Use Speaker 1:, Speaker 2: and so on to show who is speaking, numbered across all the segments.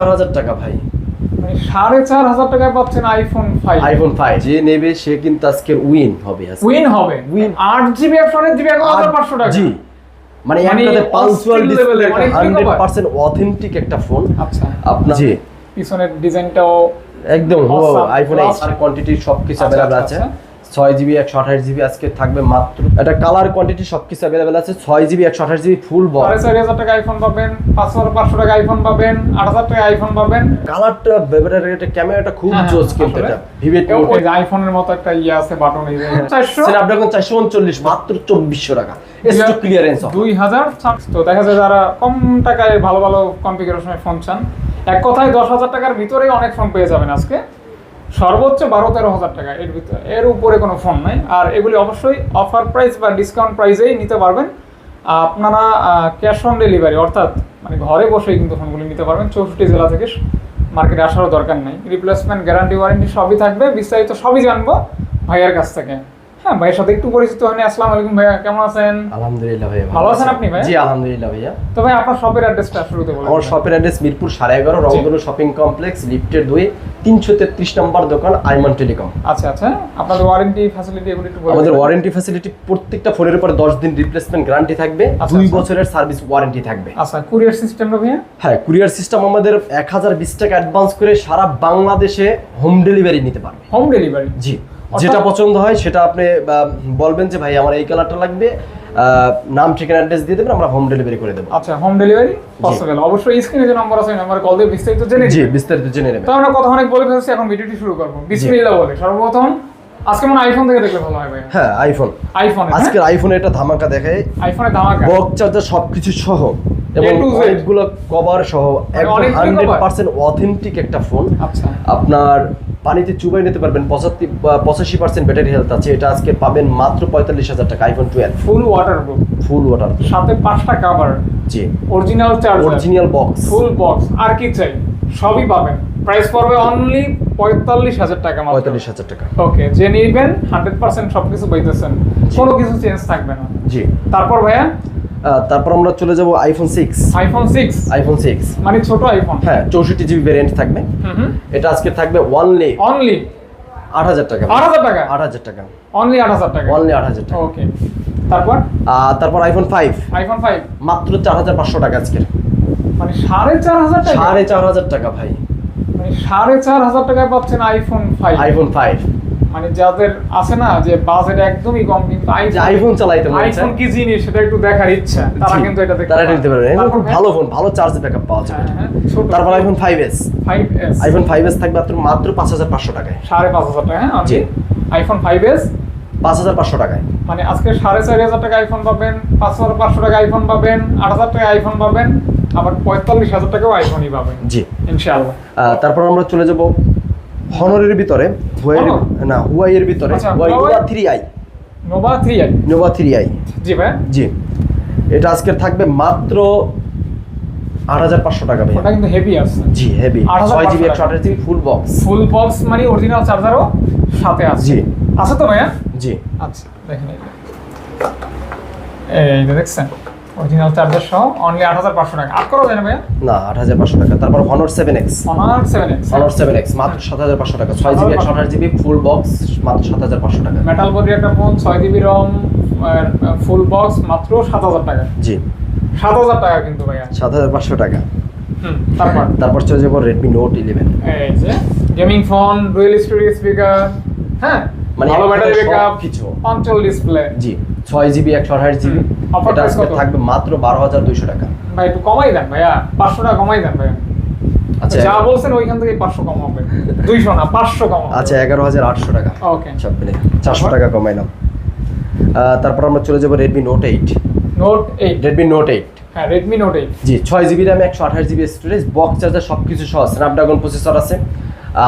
Speaker 1: চার হাজার টাকা ভাই।
Speaker 2: মানে সাড়ে চার হাজার টাকায় পাচ্ছেন আইফোন ফাইভ
Speaker 1: আইফোন ফাইভ যে নেবে সে কিন্তু আজকে উইন হবে।
Speaker 2: উইন হবে।
Speaker 1: Win।
Speaker 2: আট জিবি একশো আট এক হাজার পাঁচশো টাকা।
Speaker 1: জি। মানে
Speaker 2: মানে
Speaker 1: একটাতে
Speaker 2: অস্থির
Speaker 1: ডিসপ্লে
Speaker 2: level এর, মানে
Speaker 1: হান্ড্রেড
Speaker 2: gigabyte।
Speaker 1: পার্সেন্ট অথেন্টিক একটা ফোন
Speaker 2: আচ্ছা।
Speaker 1: আপনার জি
Speaker 2: পিছনের ডিজাইনটাও
Speaker 1: একদম. আইফোন আর কোয়ান্টিটি সবকিছু
Speaker 2: আচ্ছা,
Speaker 1: অ্যাভেলেবল
Speaker 2: আচ্ছা,
Speaker 1: আছে। ছয় জিবি একশো আঠাশ জিবি আজকে থাকবে মাত্র। এটা কালার কোয়ান্টিটি সবকিছু অ্যাভেলেবল আছে। ছয় জিবি একশো আঠাশ জিবি ফুল বক্স
Speaker 2: চারি হাজার টাকা আইফোন পাবেন পাঁচ হাজার পাঁচশো টাকা আইফোন পাবেন আট হাজার টাকা আইফোন পাবেন।
Speaker 1: কালারটা বেবেটার এটা ক্যামেরাটা খুব
Speaker 2: হ্যাঁ,
Speaker 1: জোস কিন্তু এটা। ভিভেট
Speaker 2: আইফোনের মতো একটা ইয়ে আছে বাটন
Speaker 1: স্ন্যাপড্রাগন চারশো। উনচল্লিশ মাত্র চব্বিশশো টাকা। এসটু ক্লিয়ারেন্স
Speaker 2: দুই হাজার তো দেখা যায় যারা কম টাকায় ভালো ভালো কনফিগারেশনের ফোন চান। এক কথায় দশ হাজার টাকার ভিতরেই অনেক ফোন পেয়ে যাবেন আজকে। সর্বোচ্চ বারো তেরো হাজার টাকা এর ভিতরে। এর উপরে কোনো ফোন নাই। আর এগুলি অবশ্যই অফার প্রাইস বা ডিসকাউন্ট প্রাইসেই নিতে পারবেন। আপনারা ক্যাশ অন ডেলিভারি অর্থাৎ মানে ঘরে বসেই কিন্তু ফোনগুলি নিতে পারবেন। চৌষট্টি জেলা থেকে মার্কেটে আসারও দরকার নেই। রিপ্লেসমেন্ট গ্যারান্টি ওয়ারেন্টি সবই থাকবে। বিস্তারিত সবই জানব ভাইয়ের কাছ থেকে। হ্যাঁ ভাইয়ের সাথে একটু পরিচিত হয়নি। আসসালামু আলাইকুম ভাইয়া কেমন আছেন?
Speaker 1: আলহামদুলিল্লাহ ভাইয়া
Speaker 2: ভালো আছেন আপনি ভাই?
Speaker 1: জি আলহামদুলিল্লাহ ভাইয়া।
Speaker 2: তো ভাই আপনার শপের অ্যাড্রেসটা শুরুতে বলুন।
Speaker 1: আমার শপের অ্যাড্রেস মিরপুর সাড়ে এগারো রংধনু শপিং কমপ্লেক্স লিফটের দুই তিনশো তেত্রিশ নম্বর দোকান আইমান টেলিকম।
Speaker 2: আচ্ছা আচ্ছা। আপনাদের ওয়ারেন্টি ফ্যাসিলিটি এগুলো একটু
Speaker 1: আমাদের ওয়ারেন্টি ফ্যাসিলিটি প্রত্যেকটা ফোনের উপরে দশ দিন রিপ্লেসমেন্ট গ্যারান্টি থাকবে দুই। বছরের সার্ভিস ওয়ারেন্টি থাকবে।
Speaker 2: আচ্ছা কুরিয়ার সিস্টেমটা ভাইয়া?
Speaker 1: হ্যাঁ কুরিয়ার সিস্টেম আমাদের এক হাজার বিশ টাকা অ্যাডভান্স করে সারা বাংলাদেশে হোম ডেলিভারি নিতে পারবে।
Speaker 2: হোম ডেলিভারি
Speaker 1: জি। যেটা পছন্দ হয় সেটা আপনি বলবেন যে ভাই আমার এই কালারটা লাগবে নাম ঠিকানা অ্যাড্রেস দিয়ে দেবেন আমরা হোম ডেলিভারি করে দেবো।
Speaker 2: আচ্ছা হোম ডেলিভারি পসিবল অবশ্যই স্ক্রিনে যে নম্বর আছে নাম্বার কল দিয়ে বিস্তারিত জেনে
Speaker 1: জি বিস্তারিত জেনে নেবেন।
Speaker 2: তো আমরা কথা অনেক বলে ফেলছি এখন ভিডিওটি শুরু করব। বিসমিল্লাহ বলে। সর্বপ্রথম আজকে মনে আইফোন থেকে দেখলে ভালো হয় ভাই।
Speaker 1: হ্যাঁ আইফোন
Speaker 2: আইফোন
Speaker 1: আজকের আইফোনে একটা ধামাকা দেখায়
Speaker 2: আইফোনে ধামাকা।
Speaker 1: বক্স চার্জার সবকিছু সহ এবং। অনেকগুলো কভার সহ একদম
Speaker 2: অনেকগুলো
Speaker 1: হান্ড্রেড? পার্সেন্ট অথেন্টিক একটা ফোন
Speaker 2: আচ্ছা।
Speaker 1: আপনার পানিতে চুবাই নিতে পারবেন পঁচাত্তর পঁচাশি পার্সেন্ট ব্যাটারি হেলথ আছে। এটা আজকে পাবেন মাত্র পঁয়তাল্লিশ হাজার টাকা iPhone twelve
Speaker 2: full water
Speaker 1: full water
Speaker 2: সাথে পাঁচটা কভার
Speaker 1: জি।
Speaker 2: Original charger
Speaker 1: original box
Speaker 2: full box আর কি চাই? সবই পাবেন। প্রাইস পড়বে অনলি পঁয়তাল্লিশ হাজার টাকা
Speaker 1: পঁয়তাল্লিশ হাজার টাকা।
Speaker 2: ওকে যে নিবেন হান্ড্রেড পার্সেন্ট সবকিছু পাইতেছেন। কোনো কিছু চেঞ্জ থাকবে না।
Speaker 1: জি।
Speaker 2: তারপর ভাইয়া?
Speaker 1: তারপর আমরা চলে যাব iPhone six
Speaker 2: iPhone six
Speaker 1: iPhone six
Speaker 2: মানে ছোট আইফোন
Speaker 1: হ্যাঁ চৌষট্টি জিবি ভ্যারিয়েন্ট থাকবে। এটা আজকে থাকবে ওয়ানলি
Speaker 2: অনলি
Speaker 1: আট হাজার টাকা।
Speaker 2: আট হাজার টাকা?
Speaker 1: আট হাজার টাকা।
Speaker 2: অনলি আট হাজার টাকা?
Speaker 1: অনলি আট হাজার টাকা।
Speaker 2: ওকে তারপর?
Speaker 1: তারপর আইফোন ফাইভ
Speaker 2: আইফোন ফাইভ
Speaker 1: মাত্র চার হাজার পাঁচশো টাকা আজকের।
Speaker 2: মানে সাড়ে চার হাজার টাকা?
Speaker 1: সাড়ে চার হাজার টাকা ভাই।
Speaker 2: মানে সাড়ে চার হাজার টাকায় পাচ্ছেন আইফোন ফাইভ
Speaker 1: আইফোন ফাইভ
Speaker 2: মানে যাদের আছে না যে বাজেট একদমই কম কিন্তু
Speaker 1: আইফোন চালাইতে মন
Speaker 2: আইফোন কি জিনিস সেটা একটু দেখার ইচ্ছা তারা কিন্তু এটা দেখতে
Speaker 1: তারা নিতে পারবে
Speaker 2: তারপর
Speaker 1: ভালো ফোন ভালো চার্জ ব্যাকআপ পাওয়া যাবে।
Speaker 2: হ্যাঁ, হ্যাঁ,
Speaker 1: তারপর iPhone five S
Speaker 2: 5s
Speaker 1: iPhone five S থাকবে মাত্র মাত্র পাঁচ হাজার পাঁচশো টাকায়।
Speaker 2: সাড়ে পাঁচ হাজার টাকা হ্যাঁ
Speaker 1: জি।
Speaker 2: আইফোন ফাইভ এস
Speaker 1: পাঁচ হাজার পাঁচশো টাকায়।
Speaker 2: মানে আজকে সাড়ে চারি হাজার টাকা আইফোন পাবেন পাঁচ হাজার পাঁচশো টাকা আইফোন পাবেন আট হাজার টাকা আইফোন পাবেন আবার পঁয়তাল্লিশ হাজার টাকাও আইফোনই পাবেন।
Speaker 1: জি।
Speaker 2: ইনশাআল্লাহ।
Speaker 1: তারপর আমরা চলে যাব হনরের ভিতরে হুয়াইয়ের না হুয়াইয়ের ভিতরে
Speaker 2: আচ্ছা,
Speaker 1: Huawei? Nova three i
Speaker 2: Nova three i
Speaker 1: Nova three i
Speaker 2: জি ভাই
Speaker 1: জি। এটা আজকে থাকবে মাত্র আট হাজার পাঁচশো টাকা ভাই
Speaker 2: ওটা কিন্তু হেভি আছে।
Speaker 1: জি হেভি ছয় জিবি একশো আঠাশ GB full box
Speaker 2: full box মানে অরিজিনাল চার্জারও সাথে আছে।
Speaker 1: জি।
Speaker 2: আছে তো ভাইয়া?
Speaker 1: জি।
Speaker 2: আচ্ছা দেখেন এই দেখছেন? অরিজিনাল চার্জার সহ অনলি আট হাজার পাঁচশো টাকা। আট করা যায় না ভাইয়া?
Speaker 1: না আট হাজার পাঁচশো টাকা। তারপর Honor seven X
Speaker 2: seven X
Speaker 1: Honor seven X মাত্র সাত হাজার পাঁচশো টাকা। ছয় জিবি একশো আঠাশ জিবি ফুল বক্স মাত্র সাত হাজার পাঁচশো টাকা।
Speaker 2: মেটাল বডির একটা ফোন ছয় জিবি রম ফুল বক্স মাত্র সাত হাজার টাকা।
Speaker 1: জি।
Speaker 2: সাত হাজার টাকা কিন্তু ভাইয়া।
Speaker 1: সাত হাজার পাঁচশো টাকা।
Speaker 2: হুম, তারপর?
Speaker 1: তারপর চলে যাব রেডমি নোট ইলেভেন
Speaker 2: এই যে gaming phone dual stereo speaker হ্যাঁ?
Speaker 1: মানে
Speaker 2: ভালো ব্যাটারি ব্যাকআপ
Speaker 1: সবকিছু।
Speaker 2: অঞ্চল ডিসপ্লে
Speaker 1: জি ছয় জিবি একশো আঠাশ জিবি। এটা আজকে থাকবে মাত্র বারো হাজার দুইশো টাকা।
Speaker 2: ভাই একটু কমাই দেন ভাইয়া। পাঁচশো টাকা কমাই দেন ভাইয়া।
Speaker 1: আচ্ছা
Speaker 2: যা বলছেন ওইখান থেকে পাঁচশো কম হবে। দুইশো না পাঁচশো কম
Speaker 1: আচ্ছা এগারো হাজার আটশো টাকা।
Speaker 2: ওকে
Speaker 1: সব মিলে চারশো টাকা কমাইলাম তারপর আমরা চলে যাব Redmi note eight
Speaker 2: note eight
Speaker 1: Redmi note eight
Speaker 2: হ্যাঁ রেডমি নোট এইট
Speaker 1: জি ছয় জিবি র্যাম একশো আঠাশ জিবি স্টোরেজ বক্স চার্জার সব কিছু সহ স্ন্যাপড্রাগন প্রসেসর আছে।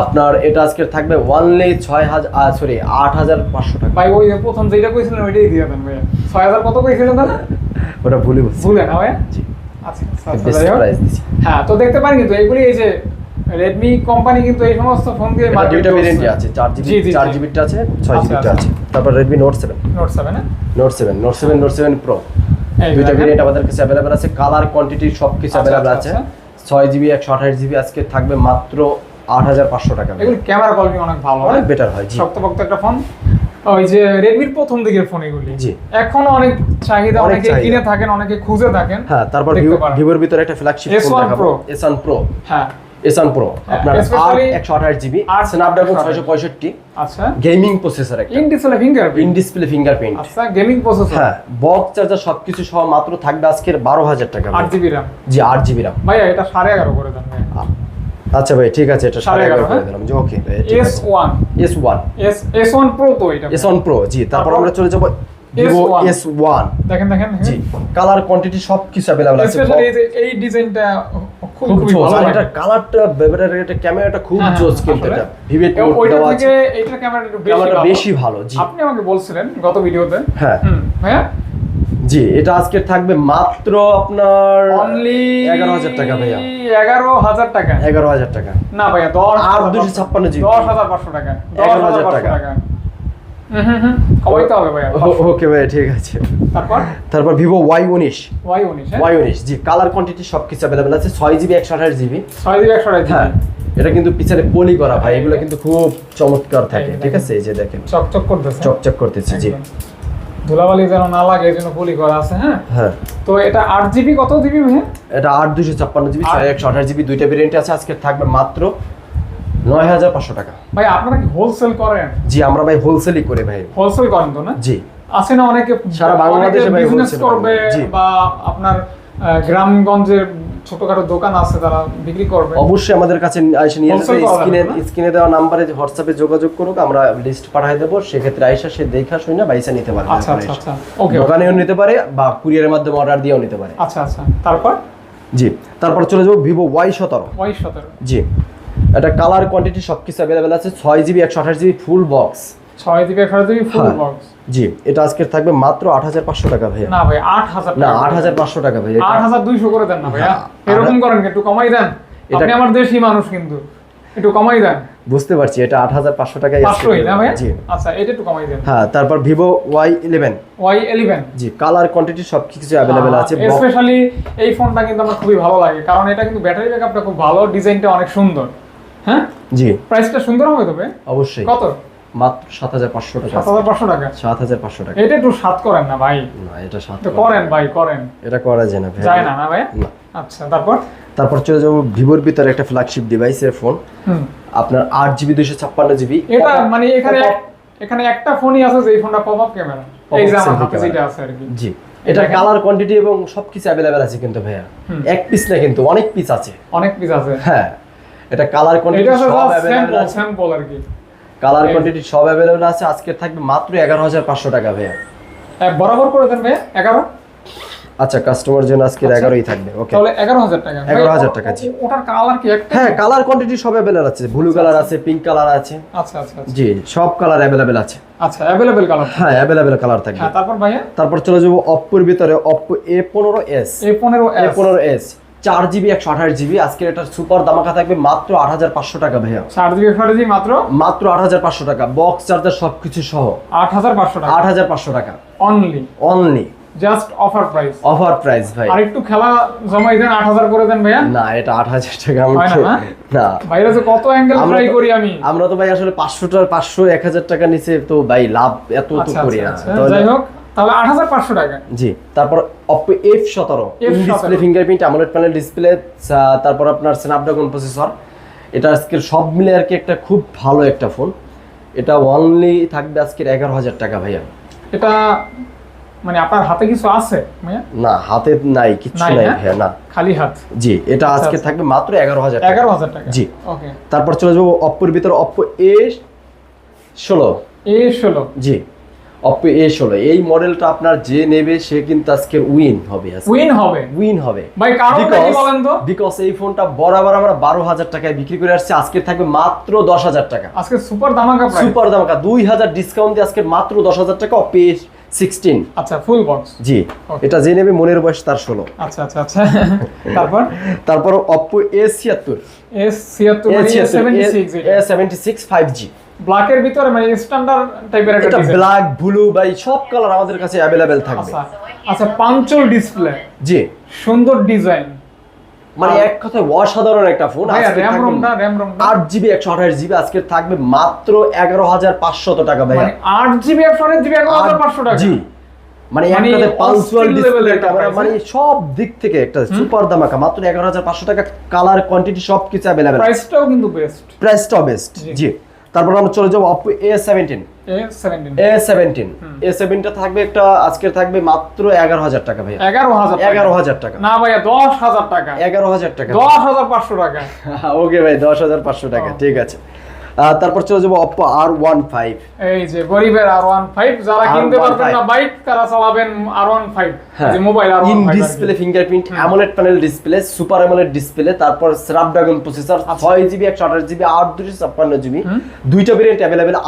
Speaker 1: আপনার এটা আজকে থাকবে ওয়ানলি ছয় হাজার সরি আট হাজার পাঁচশো টাকা।
Speaker 2: ভাই ওই প্রথম যেটা কইছিলেন ওইটাই দিয়ে দেন ভাইয়া। ছয় হাজার কত কইছিলেন দাদা?
Speaker 1: ওটা ভুলে বলছি।
Speaker 2: ভুলে না ভাইয়া?
Speaker 1: জি।
Speaker 2: আচ্ছা আচ্ছা, আচ্ছা, হ্যাঁ তো দেখতে পারেন কিন্তু এগুলি এই যে রেডমি কোম্পানি কিন্তু এই সমস্ত ফোন দিয়ে
Speaker 1: দুইটা। আছে জিবি
Speaker 2: জি, জি,
Speaker 1: জিবিটা আছে জিবিটা। আছে। তারপর Redmi note
Speaker 2: note
Speaker 1: note note note pro
Speaker 2: এই
Speaker 1: দুইটা
Speaker 2: দেখেন।
Speaker 1: ভেরিয়েন্ট আমাদের কাছে অ্যাভেলেবেল আছে কালার কোয়ান্টিটি সব কিছু আছে। ছয় জিবি একশো আঠাশ জিবি আজকে থাকবে মাত্র আট হাজার পাঁচশো টাকা
Speaker 2: এগুলো ক্যামেরা কোয়ালিটি অনেক ভালো
Speaker 1: অনেক বেটার হয় জি।
Speaker 2: শক্তপোক্ত একটা ফোন ওই যে রেডমির প্রথম দিকের ফোন এগুলি। এখনও অনেক চাহিদা
Speaker 1: অনেকে
Speaker 2: কিনে থাকেন অনেকে খুঁজে থাকেন।
Speaker 1: হ্যাঁ তারপর ভিভোর ভিতরে একটা ফ্ল্যাগশিপ ফোন
Speaker 2: S1
Speaker 1: দেখাবো।
Speaker 2: Pro।
Speaker 1: প্রো
Speaker 2: হ্যাঁ।
Speaker 1: এস প্রো আপনার আট
Speaker 2: especially
Speaker 1: একশো আঠাশ জিবি
Speaker 2: আট
Speaker 1: স্ন্যাপড্রাগন
Speaker 2: একশো
Speaker 1: ছয়শো পঁয়ষট্টি।
Speaker 2: আচ্ছা।
Speaker 1: গেমিং প্রসেসর একটা।
Speaker 2: In display
Speaker 1: in
Speaker 2: fingerprint
Speaker 1: display fingerprint
Speaker 2: আচ্ছা গেমিং প্রসেসর
Speaker 1: হ্যাঁ বক্স চার্জার সবকিছু সহ মাত্র থাকবে আজকের বারো হাজার টাকা।
Speaker 2: আট জিবি র্যাম
Speaker 1: জি আট জিবি রাম
Speaker 2: ভাইয়া এটা সাড়ে এগারো করে দেন ভাই
Speaker 1: আচ্ছা ভাই ঠিক আছে এটা সাড়ে এগারো করে
Speaker 2: হ্যাঁ?
Speaker 1: দিলাম। জি okay
Speaker 2: S one
Speaker 1: S one
Speaker 2: S S one pro তো এটা।
Speaker 1: এস ওয়ান প্রো জি তারপর আমরা চলে যাব ভিভো
Speaker 2: S1
Speaker 1: এস ওয়ান
Speaker 2: দেখেন দেখেন
Speaker 1: জি কালার কোয়ান্টিটি সব কিছু অ্যাভেলেবল আছে
Speaker 2: এই ডিজাইনটা খুব ভালো
Speaker 1: এটা কালারটা এটা ক্যামেরাটা খুব
Speaker 2: হ্যাঁ,
Speaker 1: জোস
Speaker 2: হ্যাঁ,
Speaker 1: কিন্তু
Speaker 2: আসলে।
Speaker 1: এটা। ভিভেট মোড দেওয়া আছে।
Speaker 2: থেকে ক্যামেরাটা একটু বেশি ভালো।
Speaker 1: জি।
Speaker 2: আপনি আমাকে বলছিলেন গত ভিডিওতে।
Speaker 1: হ্যাঁ। জি এটা আজকে থাকবে মাত্র আপনার
Speaker 2: অনলি
Speaker 1: এগারো হাজার টাকা ভাইয়া।
Speaker 2: এগারো হাজার টাকা।
Speaker 1: এগারো হাজার টাকা।
Speaker 2: না ভাইয়া দশ
Speaker 1: আর
Speaker 2: হাজার
Speaker 1: 256 জিবি।
Speaker 2: দশ হাজার পাঁচশো টাকা দশ
Speaker 1: এগারো
Speaker 2: হাজার
Speaker 1: টাকা। ওকে ভাই ঠিক আছে।
Speaker 2: তারপর?
Speaker 1: তারপর ভিভো ওয়াই উনিশ।
Speaker 2: ওয়াই উনিশ হ্যাঁ?
Speaker 1: ওয়াই উনিশ জি কালার কোয়ান্টিটি সব কিছু অ্যাভেলেবেল আছে। ছয় জিবি একশো আঠাশ জিবি।
Speaker 2: ছয় জিবি একশো
Speaker 1: হ্যাঁ এটা কিন্তু পিছনে পলি করা ভাই এগুলো কিন্তু খুব চমৎকার থাকে ঠিক আছে? এই যে দেখেন।
Speaker 2: চকচক করতেছে।
Speaker 1: চকচক করতেছে জি।
Speaker 2: ধুলাবালি যেন না লাগে জন্য পলি করা আছে হ্যাঁ?
Speaker 1: হ্যাঁ।
Speaker 2: তো এটা আট জিবি কত ভাইয়া?
Speaker 1: এটা আট দুশো ছাপ্পান্ন জিবি ছয় একশো আঠাশ জিবি দুইটা ভেরিয়েন্ট আছে আজকে থাকবে মাত্র নয় হাজার পাঁচশো টাকা।
Speaker 2: ভাই আপনারা কি হোলসেল করেন?
Speaker 1: জি আমরা ভাই হোলসেলই করে ভাই।
Speaker 2: হোলসেল করেন তো না?
Speaker 1: জি।
Speaker 2: আছে না অনেকে
Speaker 1: সারা বাংলাদেশে ভাই
Speaker 2: বিজনেস করবে বা আপনার আহ, গ্রামগঞ্জে ছোটখাটো দোকান আছে তারা বিক্রি করবে।
Speaker 1: অবশ্যই আমাদের কাছে এসে নিয়ে
Speaker 2: করা
Speaker 1: স্ক্রিনে স্ক্রিনে দেওয়া নাম্বারে হোয়াটসঅ্যাপে যোগাযোগ করুক আমরা লিস্ট পাঠিয়ে দেবো। সেক্ষেত্রে আইসা সে দেখা শুনে না বাইসা নিতে পারবে
Speaker 2: আচ্ছা আচ্ছা আচ্ছা। ওকে
Speaker 1: দোকানেও নিতে পারে বা কুরিয়ারের মাধ্যমে অর্ডার দিয়েও নিতে পারে।
Speaker 2: আচ্ছা আচ্ছা। তারপর?
Speaker 1: জি তারপর চলে যাব ভিভো ওয়াই সতেরো।
Speaker 2: ওয়াই সতেরো।
Speaker 1: জি এটা কালার কোয়ান্টিটি সব কিছু অ্যাভেলেবেল আছে। ছয় জিবি একশো আঠাশ জিবি ফুল বক্স
Speaker 2: ছয় ফুল
Speaker 1: হ্যাঁ।
Speaker 2: বক্স
Speaker 1: জি এটা আজকে থাকবে মাত্র আট হাজার পাঁচশো টাকা ভাইয়া।
Speaker 2: না ভাই আট হাজার
Speaker 1: না আট হাজার পাঁচশো টাকা ভাইয়া
Speaker 2: আট হাজার দুইশো করে দেন না ভাইয়া।
Speaker 1: হ্যাঁ,
Speaker 2: এরকম করেন একটু কমাই দেন।
Speaker 1: এটা-
Speaker 2: আমার দেশি মানুষ কিন্তু। একটু কমাই দেন।
Speaker 1: বুঝতে পারছি এটা আট হাজার পাঁচশো টাকায়
Speaker 2: পাঁচশোই না ভাইয়া?
Speaker 1: জি।
Speaker 2: আচ্ছা এটা একটু কমাই দেন।
Speaker 1: হ্যাঁ তারপর ভিভো ওয়াই ইলেভেন
Speaker 2: ওয়াই
Speaker 1: জি কালার কোয়ান্টিটি সব কিছু অ্যাভেলেবেল আছে
Speaker 2: স্পেশালি এই ফোনটা কিন্তু আমার খুবই ভালো লাগে কারণ এটা কিন্তু ব্যাটারি ব্যাকআপটা খুব ভালো ডিজাইনটা অনেক সুন্দর। হ্যাঁ?
Speaker 1: জি।
Speaker 2: প্রাইসটা সুন্দর হবে তবে
Speaker 1: অবশ্যই।
Speaker 2: কত?
Speaker 1: মাত্র সাত হাজার পাঁচশো টাকা
Speaker 2: সাত হাজার পাঁচশো টাকা?
Speaker 1: সাত হাজার পাঁচশো টাকা।
Speaker 2: এটা একটু সাত করেন না ভাই।
Speaker 1: না এটা সাত
Speaker 2: করেন ভাই করেন।
Speaker 1: এটা করা যায় না ভাই।
Speaker 2: যায় না না ভাই? আচ্ছা তারপর?
Speaker 1: তারপর চলে যাব ভিভোর ভিতরে একটা ফ্ল্যাগশিপ ডিভাইসের ফোন আপনার আট জিবি দুশো ছাপ্পান্ন জিবি
Speaker 2: এটা মানে এখানে এখানে একটা ফোনই আছে যে ফোনটা পপ আপ ক্যামেরা এই যে আমার হাতে যেটা আছে আর কি।
Speaker 1: জি। এটা কালার কোয়ান্টিটি এবং সবকিছু অ্যাভেলেবেল আছে কিন্তু ভাইয়া। এক পিস না কিন্তু অনেক পিস আছে।
Speaker 2: অনেক পিস আছে।
Speaker 1: হ্যাঁ। এটা কালার কোয়ান্টিটি সব আছে।
Speaker 2: স্যাম্পল আর কি।
Speaker 1: কালার কোয়ান্টিটি সব অ্যাভেলেবেল আছে। আজকে থাকবে মাত্র এগারো হাজার পাঁচশো টাকা ভাইয়া।
Speaker 2: বরাবর করে দেন ভাইয়া এগারো।
Speaker 1: আচ্ছা কাস্টমার জন্য আজকে
Speaker 2: আচ্ছা।
Speaker 1: 11ই থাকবে ওকে
Speaker 2: তাহলে 11000 টাকা।
Speaker 1: 11000 টাকা জি।
Speaker 2: ওটার কালার কি একটা?
Speaker 1: হ্যাঁ কালার কোয়ান্টিটি সব अवेलेबल আছে। ব্লু আচ্ছা, কালার আছে আচ্ছা। পিঙ্ক কালার আছে।
Speaker 2: আচ্ছা আচ্ছা
Speaker 1: জি সব কালার अवेलेबल আছে।
Speaker 2: আচ্ছা अवेलेबल কালার
Speaker 1: হ্যাঁ अवेलेबल কালার থাকবে।
Speaker 2: হ্যাঁ তারপর ভাইয়া?
Speaker 1: তারপর চলে যাব অপ্পোর ভিতরে অপ্পো A15s A15s A15s চার জিবি একশো আঠাশ জিবি। আজকে এটার সুপার দামাকা থাকবে মাত্র আট হাজার পাঁচশো টাকা ভাইয়া।
Speaker 2: চার জিবি একশো জিবি মাত্র?
Speaker 1: মাত্র আট হাজার পাঁচশো টাকা। বক্স চার্জার সবকিছু সহ।
Speaker 2: আট হাজার পাঁচশো টাকা।
Speaker 1: আট হাজার পাঁচশো টাকা।
Speaker 2: Only
Speaker 1: only
Speaker 2: just offer price
Speaker 1: offer price ভাই।
Speaker 2: আর একটু খেলা জমাই দেন আট হাজার করে দেন ভাইয়া।
Speaker 1: না এটা আট হাজার টাকা আমি
Speaker 2: না,
Speaker 1: তো-
Speaker 2: না?
Speaker 1: না
Speaker 2: ভাইরা যে কত অ্যাঙ্গেল ট্রাই করি আমি।
Speaker 1: আমরা তো ভাই আসলে পাঁচশোটা পাঁচশো এক হাজার টাকা নিচে তো ভাই লাভ এত তো
Speaker 2: আচ্ছা
Speaker 1: করি
Speaker 2: আচ্ছা
Speaker 1: না।
Speaker 2: আচ্ছা। যাই হোক। তাহলে আট হাজার পাঁচশো টাকা।
Speaker 1: জি তারপর সতেরো।
Speaker 2: F17
Speaker 1: display fingerprint AMOLED panel display তারপর আপনার স্ন্যাপড্রাগন প্রসেসর এটা আজকে সব মিলে আর কি একটা খুব ভালো একটা ফোন এটা অনলি থাকবে আজকের এগারো হাজার টাকা ভাইয়া।
Speaker 2: এটা মানে আপনার হাতে কিছু আছে
Speaker 1: না হাতে নাই কিচ্ছু
Speaker 2: নাই?
Speaker 1: ভাইয়া না।
Speaker 2: খালি হাত?
Speaker 1: জি এটা আজকে
Speaker 2: আচ্ছা।
Speaker 1: থাকবে মাত্র এগারো হাজার টাকা।
Speaker 2: এগারো হাজার টাকা?
Speaker 1: জি।
Speaker 2: ওকে
Speaker 1: তারপর চলে যাব অপ্পোর ভিতরে অপ্পো এ ষোলো।
Speaker 2: এ ষোলো।
Speaker 1: জি। অপে এ ষোলো এই মডেলটা আপনার যে নেবে সে কিন্তু আজকে উইন হবে
Speaker 2: উইন হবে।
Speaker 1: উইন হবে।
Speaker 2: ভাই কারণটা
Speaker 1: বিকজ এই ফোনটা বরাবর আমরা 12000 টাকায় বিক্রি করে আসছে আজকে থাকবে মাত্র 10000 টাকা।
Speaker 2: আজকে সুপার দামাকা
Speaker 1: সুপার দামাকা 2000 ডিসকাউন্ট দিয়ে আজকে মাত্র 10000 টাকা অপে 16
Speaker 2: আচ্ছা ফুল বক্স
Speaker 1: জি এটা যে নেবে মনের বয়স তার 16
Speaker 2: আচ্ছা আচ্ছা আচ্ছা। তারপর?
Speaker 1: তারপর Oppo A
Speaker 2: সিয়াত্তর
Speaker 1: A Oppo A76 six five G
Speaker 2: ব্ল্যাকের ভিতরে মানে স্ট্যান্ডার্ড টাইপের একটা ডিজাইন
Speaker 1: ব্ল্যাক ব্লু বাই সব কালার আমাদের কাছে অ্যাভেলেবেল থাকবে।
Speaker 2: আচ্ছা আচ্ছা পাঞ্চল ডিসপ্লে
Speaker 1: জি।
Speaker 2: সুন্দর ডিজাইন
Speaker 1: মানে এক কথায় অসাধারণ একটা ফোন আট জিবি একশো আঠাশ জিবি আজকে থাকবে মাত্র এগারো হাজার পাঁচশত টাকা ভাইয়া।
Speaker 2: মানে আট জিবি একশো আট জিবি এগারো হাজার পাঁচশো টাকা।
Speaker 1: জি। মানে
Speaker 2: মানে একটা
Speaker 1: মানে সব দিক থেকে একটা সুপার দামাকা মাত্র এগারো হাজার পাঁচশো টাকা। কালার কোয়ান্টিটি সব কিছু অ্যাভেলেবেল
Speaker 2: প্রাইসটাও কিন্তু বেস্ট
Speaker 1: প্রাইসটাও বেস্ট
Speaker 2: জি।
Speaker 1: তারপর আমরা চলে যাব Oppo A seventeen
Speaker 2: A seventeen
Speaker 1: A সেভেনটা থাকবে একটা আজকের থাকবে মাত্র এগারো হাজার টাকা ভাই
Speaker 2: এগারো হাজার
Speaker 1: এগারো হাজার টাকা।
Speaker 2: না ভাইয়া দশ হাজার টাকা।
Speaker 1: এগারো হাজার টাকা।
Speaker 2: দশ হাজার পাঁচশো টাকা।
Speaker 1: ওকে ভাই দশ হাজার পাঁচশো টাকা ঠিক আছে। তারপর চলে যাব অপো আর ওয়ান ফাইভ
Speaker 2: এই যে গরিবের আর ওয়ান ফাইভ যারা কিনতে পারবেন না বাইক তারা চালাবেন আর ওয়ান ফাইভ
Speaker 1: হ্যাঁ।
Speaker 2: যে mobile R
Speaker 1: in display fingerprint panel display super display তারপর প্রসেসর জিবি দুইটা ভেরিয়েন্ট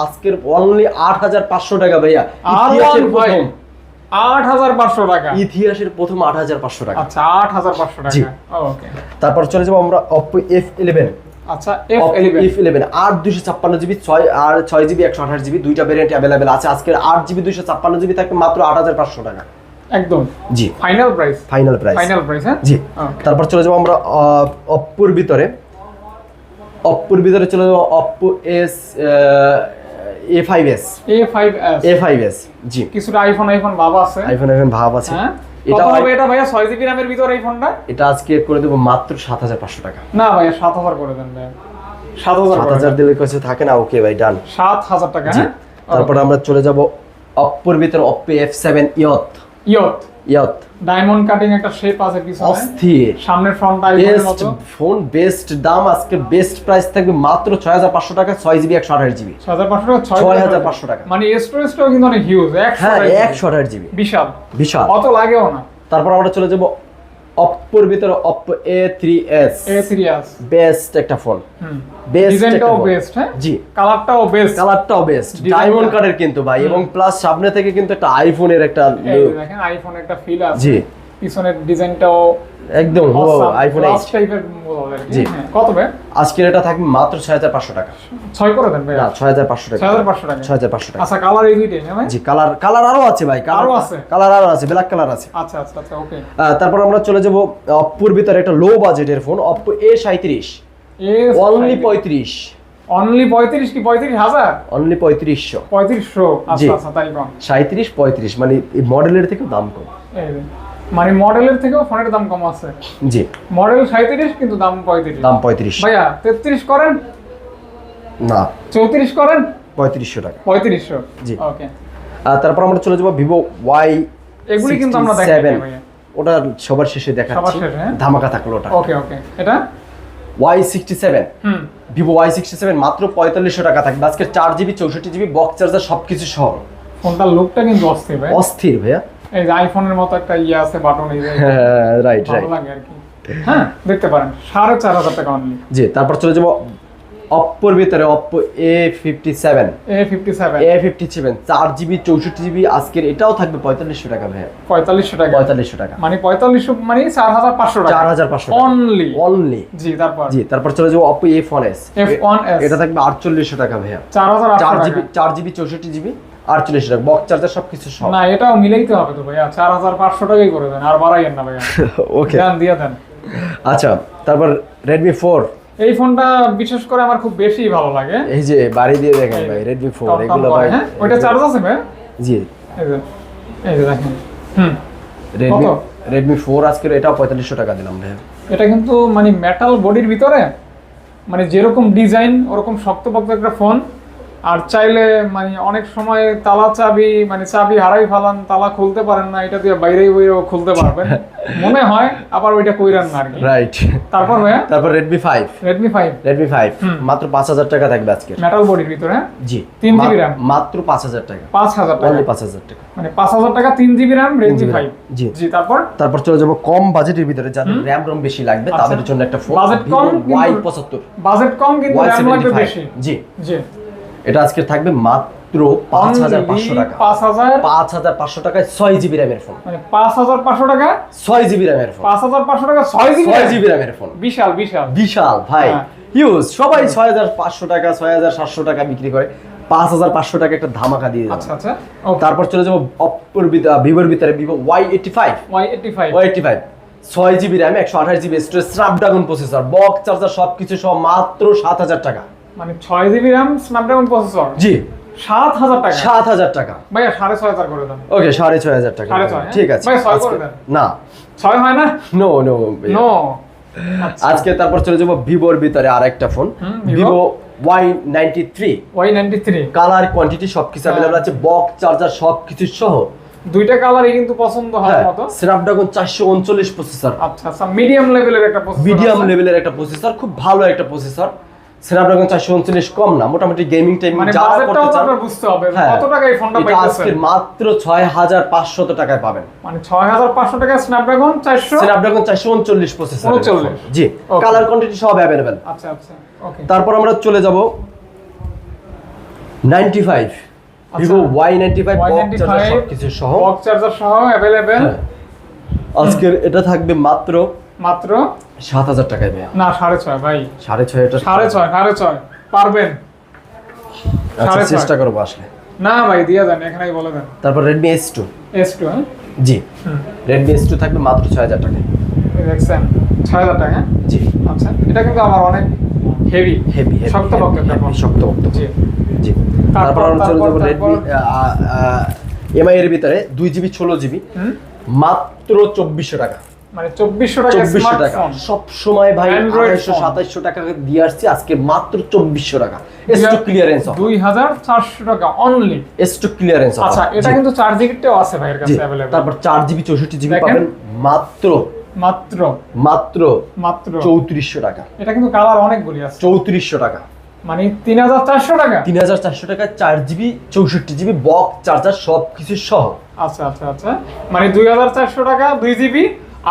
Speaker 1: আজকের অনলি আট হাজার পাঁচশো টাকা ভাইয়া। ইতিহাসের প্রথম।
Speaker 2: টাকা।
Speaker 1: ইতিহাসের প্রথম আট হাজার পাঁচশো টাকা।
Speaker 2: আচ্ছা। টাকা। ওকে
Speaker 1: তারপর চলে যাব আমরা
Speaker 2: আচ্ছা এফ এলিভেন
Speaker 1: এফ ইলেভেন আট দুশো জিবি ছয় আর ছয় জিবি একশো আঠাশ জিবি দুইটা ভেরিয়েন্ট অ্যাভেলেবেল আছে। আজকের আট জিবি দুশো ছাপ্পান্ন জিবি থাকবে মাত্র আট হাজার পাঁচশো টাকা।
Speaker 2: একদম।
Speaker 1: জি।
Speaker 2: Final price
Speaker 1: final price
Speaker 2: final price হ্যাঁ?
Speaker 1: জি। তারপর চলে যাব আমরা অপ্পোর ভিতরে। অপ্পোর ভিতরে চলে যাব Oppo S A five S
Speaker 2: A five S
Speaker 1: A five S জি।
Speaker 2: কিছুটা আইফোন আইফোন ভাব আছে।
Speaker 1: আইফোন আইফোন ভাব আছে।
Speaker 2: হ্যাঁ?
Speaker 1: এটা
Speaker 2: হবে এটা ভাইয়া ছয় জিবি র্যামের ভিতরে এই ফোনটা?
Speaker 1: এটা আজকে করে দেবো মাত্র সাত হাজার পাঁচশো টাকা।
Speaker 2: না ভাইয়া সাত হাজার করে দেন।
Speaker 1: দিলে কাছে থাকে না ওকে ভাই ডান।
Speaker 2: সাত হাজার টাকা হ্যাঁ?
Speaker 1: তারপর আমরা চলে যাব অপ্পোর ভিতরে অপ্পো এফ সেভেন ইয়ত
Speaker 2: ইয়ত
Speaker 1: ইয়ত
Speaker 2: ডায়মন্ড কাটিং একটা শেপ আছে পিছনে।
Speaker 1: অস্থির।
Speaker 2: সামনের ফ্রন্ট আইফোনের
Speaker 1: বেস্ট
Speaker 2: মতো।
Speaker 1: ফোন বেস্ট দাম আজকে বেস্ট প্রাইস থাকবে মাত্র ছয় হাজার পাঁচশো টাকা ছয় জিবি একশো আঠাশ জিবি।
Speaker 2: ছয় হাজার পাঁচশো টাকা ছয়
Speaker 1: ছয় হাজার পাঁচশো টাকা।
Speaker 2: মানে স্টোরেজটাও কিন্তু অনেক হিউজ
Speaker 1: হ্যাঁ
Speaker 2: টাকা
Speaker 1: একশো আঠাশ জিবি।
Speaker 2: বিশাল।
Speaker 1: বিশাল।
Speaker 2: অত লাগেও না।
Speaker 1: তারপর আমরা চলে যাব অপ্পোর ভিতরে Oppo A three S
Speaker 2: A S
Speaker 1: best একটা ফোন
Speaker 2: ডিজাইনটাও বেস্ট হ্যাঁ?
Speaker 1: জি।
Speaker 2: কালারটাও বেস্ট
Speaker 1: কালারটাও বেস্ট ডায়মন্ড কাটের কিন্তু ভাই এবং প্লাস সামনে থেকে কিন্তু একটা আইফোনের একটা
Speaker 2: দেখেন আইফোনের একটা ফিল আছে।
Speaker 1: জি
Speaker 2: পিছনের ডিজাইনটাও
Speaker 1: একদম আইফোন জি।
Speaker 2: কত ভাই?
Speaker 1: আজকের এটা থাকবে মাত্র ছয় হাজার পাঁচশো টাকা।
Speaker 2: ছয় করে দেন ভাই।
Speaker 1: ছয় হাজার পাঁচশো টাকা।
Speaker 2: ছয় হাজার পাঁচশো টাকা।
Speaker 1: ছয় হাজার পাঁচশো টাকা।
Speaker 2: আচ্ছা কালার হ্যাঁ ভাই?
Speaker 1: জি কালার কালার আরও আছে ভাই কালার
Speaker 2: আরও আছে?
Speaker 1: কালার আরও আছে ব্ল্যাক কালার আছে।
Speaker 2: আচ্ছা আচ্ছা আচ্ছা ওকে
Speaker 1: তারপর আমরা চলে যাব অপ্পোর ভিতরে একটা লো বাজেটের ফোন অপ্পো এ সাঁত্রিশ
Speaker 2: এ
Speaker 1: অনলি পঁয়ত্রিশ।
Speaker 2: অনলি পঁয়ত্রিশ কি পঁয়ত্রিশ হাজার?
Speaker 1: অনলি পঁয়ত্রিশশো।
Speaker 2: পঁয়ত্রিশশো
Speaker 1: জি।
Speaker 2: আচ্ছা আচ্ছা তাই কম।
Speaker 1: সাঁত্রিশ পঁয়ত্রিশ মানে এই মডেলের থেকেও দাম কম।
Speaker 2: মানে মডেলের থেকেও ফোনের দাম কম আছে।
Speaker 1: জি।
Speaker 2: মডেল সাঁত্রিশ কিন্তু দাম পঁয়ত্রিশ।
Speaker 1: দাম পঁয়ত্রিশ।
Speaker 2: ভাইয়া তেত্রিশ করেন?
Speaker 1: না।
Speaker 2: চৌত্রিশ করেন?
Speaker 1: পঁয়ত্রিশশো টাকা।
Speaker 2: পঁয়ত্রিশশো।
Speaker 1: জি।
Speaker 2: ওকে।
Speaker 1: তারপর আমরা চলে যাব ভিভো ওয়াই
Speaker 2: এগুলি কিন্তু আমরা দেখাই ভাইয়া।
Speaker 1: ওটা সবার শেষে দেখাচ্ছি।
Speaker 2: সবার শেষে, হ্যাঁ?
Speaker 1: ধামাকা থাকল ওটা।
Speaker 2: Okay okay. এটা?
Speaker 1: Y sixty seven.
Speaker 2: হুম।
Speaker 1: ভিভো ওয়াই সিক্সটি সেভেন মাত্র পঁয়তাল্লিশশো টাকা থাকবে। আজকে চার জিবি চৌষট্টি জিবি বক্স চার্জার সবকিছু সহ।
Speaker 2: ফোনটার লুকটা কিন্তু অস্থির ভাই
Speaker 1: অস্থির ভাইয়া।
Speaker 2: এই যে আইফোনের মতো একটা ইয়ে আছে বাটন এই
Speaker 1: হ্যাঁ রাইট রাইট
Speaker 2: লাগে আর কি। হ্যাঁ দেখতে পারেন সাড়ে চার হাজার টাকা অনলি
Speaker 1: জি তারপর চলে যাব অপ্পোর ভিতরে Oppo A fifty seven
Speaker 2: A fifty seven
Speaker 1: A fifty seven চার জিবি চৌষট্টি জিবি আজকের এটাও থাকবে পঁয়তাল্লিশশো টাকা ভাইয়া।
Speaker 2: পঁয়তাল্লিশশো টাকা।
Speaker 1: পঁয়তাল্লিশশো টাকা।
Speaker 2: মানে পঁয়তাল্লিশশো মানে চার হাজার পাঁচশো টাকা।
Speaker 1: চার হাজার পাঁচশো
Speaker 2: অনলি
Speaker 1: অনলি
Speaker 2: জি তারপর।
Speaker 1: জি তারপর চলে যাব Oppo A phone S
Speaker 2: F1s
Speaker 1: এটা থাকবে আটচল্লিশশো টাকা ভাইয়া।
Speaker 2: চার হাজার
Speaker 1: চার জিবি চার জিবি চৌষট্টি জিবি আটচল্লিশশো টাকা বক্স চার্জার সবকিছু সব
Speaker 2: না এটাও মিলাইতে হবে তো ভাইয়া চার হাজার পাঁচশো টাকাই করে দেন আর বাড়াইয়েন না ভাইয়া।
Speaker 1: ওকে
Speaker 2: দেন দিয়ে দেন।
Speaker 1: আচ্ছা তারপর রেডমি ফোর
Speaker 2: এই ফোনটা বিশেষ করে আমার খুব বেশি ভালো লাগে।
Speaker 1: এই যে বাড়ি দিয়ে দেখেন ভাই রেডমি ফোর এগুলো ভাই
Speaker 2: হ্যাঁ? ওইটা চার্জ আছে ভাই
Speaker 1: জি।
Speaker 2: এই যে দেখেন হুম।
Speaker 1: রেডমি? রেডমি ফোর আজকের এটাও পঁয়তাল্লিশশো টাকা দিলাম ভাই
Speaker 2: এটা কিন্তু মানে মেটাল বডির ভিতরে মানে যেরকম ডিজাইন ওরকম শক্তপোক্ত একটা ফোন আর চাইলে মানে অনেক সময় তালা চাবি মানে চাবি হারাই ফেলান তালা খুলতে পারেন না এটা দিয়ে বাইরে বাইরেও খুলতে পারবেন। মনে হয় আবার ওইটা কইরান না
Speaker 1: রাইট
Speaker 2: তারপর ভাইয়া?
Speaker 1: তারপর Redmi five
Speaker 2: Redmi five
Speaker 1: Redmi five মাত্র পাঁচ হাজার টাকা থাকবে আজকে।
Speaker 2: মেটাল বডির ভিতরে হ্যাঁ?
Speaker 1: জি।
Speaker 2: তিন
Speaker 1: মা-
Speaker 2: GB RAM?
Speaker 1: মাত্র পাঁচ হাজার টাকা।
Speaker 2: পাঁচ হাজার টাকা।
Speaker 1: অনলি পাঁচ হাজার টাকা।
Speaker 2: মানে পাঁচ হাজার টাকা তিন GB RAM Redmi
Speaker 1: GB
Speaker 2: five
Speaker 1: G.
Speaker 2: জি তারপর?
Speaker 1: তারপর চলে যাব কম বাজেটের ভিতরে যাদের র্যাম রম বেশি লাগবে
Speaker 2: আচ্ছা।
Speaker 1: তাদের জন্য একটা ফোন
Speaker 2: Budget কম কিন্তু-
Speaker 1: ওয়াই পঁচাত্তর।
Speaker 2: বাজেট কম কিন্তু র্যাম লাগবে বেশি।
Speaker 1: জি।
Speaker 2: জি।
Speaker 1: এটা আজকে থাকবে মাত্র পাঁচ হাজার পাঁচশো টাকা।
Speaker 2: পাঁচ হাজার?
Speaker 1: পাঁচ হাজার পাঁচশো টাকায় ছয় জিবি র্যামের ফোন।
Speaker 2: মানে পাঁচ হাজার পাঁচশো টাকা?
Speaker 1: ছয় জিবি র্যামের ফোন।
Speaker 2: পাঁচ হাজার পাঁচশো টাকা ছয় জিবি
Speaker 1: ছয় জিবি র্যামের ফোন।
Speaker 2: বিশাল বিশাল।
Speaker 1: বিশাল ভাই।
Speaker 2: হ্যাঁ।
Speaker 1: হিউজ সবাই ছয় হাজার পাঁচশো টাকা ছয় হাজার সাতশো টাকা বিক্রি করে। পাঁচ হাজার পাঁচশো টাকা একটা ধামাকা দিয়ে
Speaker 2: আচ্ছা আচ্ছা।
Speaker 1: তারপর চলে যাব অপ্পোর ভিভোর ভিতরে Vivo Y eighty five.
Speaker 2: Y eighty five.
Speaker 1: Y eighty five. ছয় জিবি র্যাম একশো আঠাশ GB storage Snapdragon processor box charger সবকিছু সহ মাত্র সাত হাজার টাকা।
Speaker 2: মানে ছয় জিবি র্যাম স্ন্যাপড্রাগন প্রসেসর
Speaker 1: জি।
Speaker 2: সাত হাজার টাকা।
Speaker 1: সাত হাজার টাকা।
Speaker 2: ভাইয়া সাড়ে ছয় হাজার করে দেন।
Speaker 1: ওকে সাড়ে ছয় হাজার টাকা।
Speaker 2: হ্যাঁ?
Speaker 1: ঠিক আছে। না।
Speaker 2: ছয় হয় না?
Speaker 1: নো নো
Speaker 2: নো
Speaker 1: আজকে তারপর চলে যাব ভিভোর ভিতরে আর একটা phone Vivo Y ninety three
Speaker 2: Y ninety three
Speaker 1: colour quantity সবকিছু
Speaker 2: হ্যাঁ।
Speaker 1: অ্যাভেলেবল আছে। বক্স চার্জার সবকিছু সহ।
Speaker 2: দুইটা কালারই কিন্তু পছন্দ
Speaker 1: হ্যাঁ
Speaker 2: হওয়ার মতো।
Speaker 1: স্ন্যাপড্রাগন চারশো উনচল্লিশ প্রসেসর
Speaker 2: আচ্ছা আচ্ছা মিডিয়াম লেভেলের একটা processor
Speaker 1: মিডিয়াম লেভেলের একটা প্রসেসর খুব ভালো একটা প্রসেসর স্ন্যাপড্রাগন চারশো উনচল্লিশ কম না মোটামুটি গেমিং টাইমিং
Speaker 2: মানে
Speaker 1: যারা করতে চান
Speaker 2: বুঝতে হবে
Speaker 1: হ্যাঁ,
Speaker 2: কত ফোনটা পাইতেছেন?
Speaker 1: আজকে মাত্র টাকায় পাবেন।
Speaker 2: মানে ছয় হাজার পাঁচশো টাকা স্ন্যাপড্রাগন চারশো?
Speaker 1: স্ন্যাপড্রাগন চারশো উনচল্লিশ প্রসেসর
Speaker 2: 39
Speaker 1: জি কালার কোয়ান্টিটি সব
Speaker 2: আচ্ছা আচ্ছা ওকে
Speaker 1: তারপর আমরা চলে যাব ninety five Vivo Y ninety five সবকিছু সহ।
Speaker 2: বক্স চার্জার সহ অ্যাভেলেবেল
Speaker 1: হ্যাঁ। আজকের এটা থাকবে মাত্র
Speaker 2: মাত্র
Speaker 1: সাত হাজার টাকায় ভাইয়া।
Speaker 2: না সাড়ে ছয় ভাই।
Speaker 1: সাড়ে ছয় এটা
Speaker 2: সাড়ে ছয় সাড়ে ছয়। পারবেন?
Speaker 1: আচ্ছা চেষ্টা করব আসলে।
Speaker 2: না ভাই দিয়ে দেন এখানেই বলে দেন।
Speaker 1: তারপর Redmi S two
Speaker 2: S two হ্যাঁ?
Speaker 1: জি। রেডমি এস টু থাকবে মাত্র ছয় হাজার টাকায়।
Speaker 2: দেখছেন ছয় হাজার টাকা হ্যাঁ?
Speaker 1: জি।
Speaker 2: আচ্ছা এটা কিন্তু আমার অনেক হেভি
Speaker 1: হেভি
Speaker 2: শক্ত ফোন।
Speaker 1: শক্ত পক্ত
Speaker 2: জি।
Speaker 1: জি।
Speaker 2: তারপর
Speaker 1: আমরা চলে যাব রেডমি এমআই এর ভিতরে দুই জিবি ষোলো জিবি মাত্র চব্বিশশো টাকা।
Speaker 2: মানে চব্বিশশো টাকা
Speaker 1: চব্বিশশো টাকা। সব সময় ভাই আড়াইশো সাতাইশশো টাকা দিয়ে আসছি আজকে মাত্র চব্বিশশো টাকা। এস ক্লিয়ারেন্স
Speaker 2: দুই হাজার চারশো টাকা অনলি
Speaker 1: এস ক্লিয়ারেন্স
Speaker 2: আচ্ছা এটা কিন্তু চার জিবিটাও আছে ভাইয়ের কাছে অ্যাভেলেবল
Speaker 1: তারপর চার জিবি চৌষট্টি জিবি পাবেন। মাত্র।
Speaker 2: মাত্র।
Speaker 1: মাত্র।
Speaker 2: মাত্র।
Speaker 1: চৌত্রিশশো টাকা।
Speaker 2: এটা কিন্তু কালার অনেকগুলি আছে।
Speaker 1: চৌত্রিশশো টাকা।
Speaker 2: মানে তিন হাজার চারশো টাকা?
Speaker 1: তিন হাজার চারশো টাকা চার জিবি চৌষট্টি জিবি বক্স চার্জার সব কিছু সহ।
Speaker 2: আচ্ছা আচ্ছা আচ্ছা। মানে দুই হাজার চারশো টাকা দুই জিবি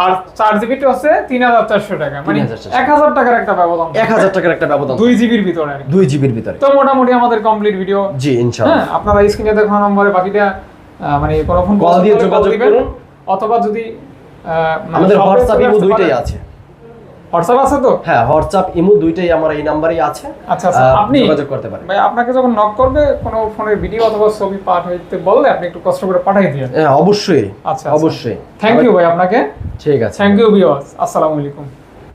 Speaker 2: আর চার জিবিটা হচ্ছে তিন হাজার চারশো টাকা মানে
Speaker 1: 3400
Speaker 2: এক হাজার টাকার একটা ব্যবধান।
Speaker 1: এক হাজার টাকার একটা ব্যবধান।
Speaker 2: দুই জিবির ভিতরে।
Speaker 1: দুই জিবির ভিতরে।
Speaker 2: তো মোটামুটি আমাদের কমপ্লিট ভিডিও
Speaker 1: জি ইনশাআল্লাহ
Speaker 2: হ্যাঁ আপনারা স্ক্রিনে দেখানো নম্বরে বাকিটা মানে কোনো ফোন
Speaker 1: কল দিয়ে যোগাযোগ করুন।
Speaker 2: অথবা যদি মানে
Speaker 1: আমাদের হোয়াটসঅ্যাপ দুইটাই আছে।
Speaker 2: হোয়াটসঅ্যাপ আছে তো?
Speaker 1: হ্যাঁ হোয়াটসঅ্যাপ ইমো দুইটাই আমার এই নাম্বারেই আছে।
Speaker 2: আচ্ছা আচ্ছা আপনি
Speaker 1: যোগাযোগ করতে পারেন।
Speaker 2: ভাই আপনাকে যখন নক করবে কোনো ফোনের ভিডিও অথবা ছবি পাঠাইতে বললে আপনি একটু কষ্ট করে পাঠিয়ে
Speaker 1: হ্যাঁ অবশ্যই।
Speaker 2: আচ্ছা
Speaker 1: অবশ্যই।
Speaker 2: থ্যাংক ইউ ভাই আপনাকে।
Speaker 1: ঠিক আছে।
Speaker 2: থ্যাংক ইউ ভিউয়ার্স আসসালামু আলাইকুম।